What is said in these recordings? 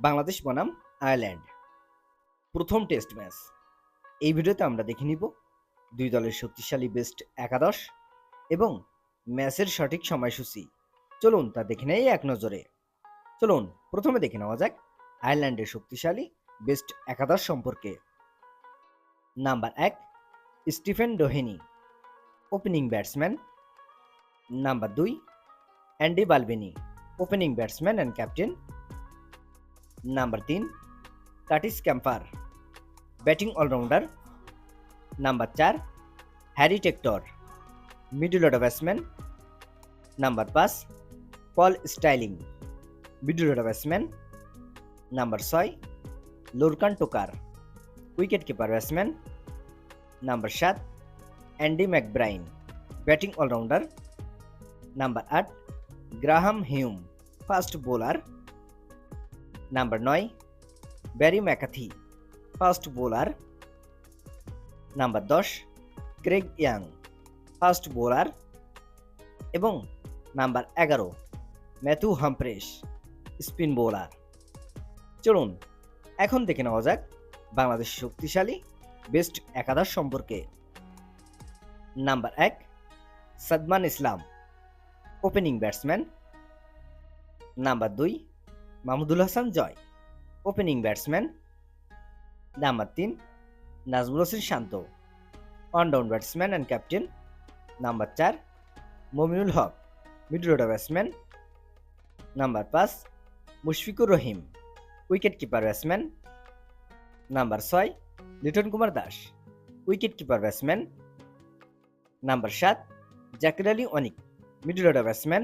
বাংলাদেশ বনাম আয়ারল্যান্ড। প্রথম test match. এই ভিডিওতে আমরা দেখে নিব দুই দলের শক্তিশালী বেস্ট একাদশ এবং ম্যাচের সঠিক সময়সূচি। চলুন তা দেখে নেই এক নজরে। চলুন, প্রথমে দেখে নেওয়া যাক আয়ারল্যান্ডের শক্তিশালী বেস্ট একাদশ সম্পর্কে। নাম্বার এক, Stephen Doheny opening batsman number দুই, Andy Balbirnie opening batsman and captain number তিন Curtis Campher batting allrounder number চার Harry Tector middle order batsman number পাঁচ Paul Stirling middle order batsman number ছয় Lorcan Tucker wicket keeper batsman number সাত Andy McBrine batting allrounder number আট Graham Hume fast bowler number নয়, Barry McCarthy fast bowler. Number দশ, Craig Young fast bowler. এবং number এগারো, Matthew Humphreys spin bowler. চলুন, এখন দেখে নেওয়া যাক বাংলাদেশ শক্তিশালী, বেস্ট একাদশ সম্পর্কে। নাম্বার এক, Sadman Islam, opening batsman. Number দুই Mahmudul Hasan Joy. Opening batsman number তিন Najmul Hossain Shanto one down batsman and captain number চার Mominul Haque middle order batsman number পাঁচ Mushfiqur Rahim wicket keeper batsman number ছয় Liton Kumar Das wicket keeper batsman number সাত Zakir Ali Anik middle order batsman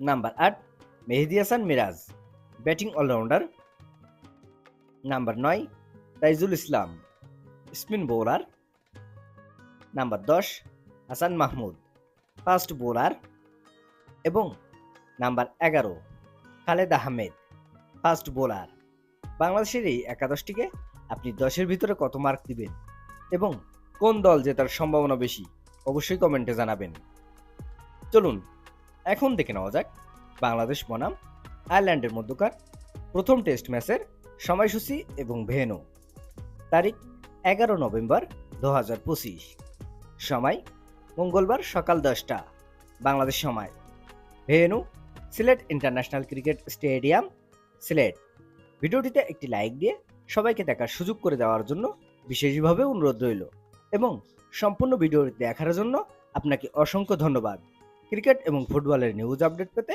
number আট Mehedi Hasan Miraz, batting allrounder. Number নয়, Taijul Islam, spin bowler. Number দশ, Hasan Mahmud, fast bowler. এবং number এগারো, Khaled Ahmed, fast bowler. বাংলাদেশের এই একাদশটিকে আপনি দশের ভিতরে কত মার্ক দিবেন এবং কোন দল জেতার সম্ভাবনা বেশি, অবশ্যই কমেন্টে জানাবেন। চলুন, এখন দেখে নেওয়া যাক। বাংলাদেশ বনাম, আয়ারল্যান্ডের মধ্যকার প্রথম টেস্ট ম্যাচের সময়সূচি এবং ভেনু তারিখ এগারো নভেম্বর দু হাজার পঁচিশ। সময় মঙ্গলবার সকাল দশটা, বাংলাদেশ সময়। Venue Sylhet international cricket stadium, Sylhet. ভিডিওটিতে একটি লাইক দিয়ে সবাইকে দেখার সুযোগ করে দেওয়ার জন্য বিশেষভাবে অনুরোধ রইল এবং সম্পূর্ণ ভিডিওটি দেখার জন্য আপনাকে অসংখ্য ধন্যবাদ। ক্রিকেট এবং ফুটবলের নিউজ আপডেট পেতে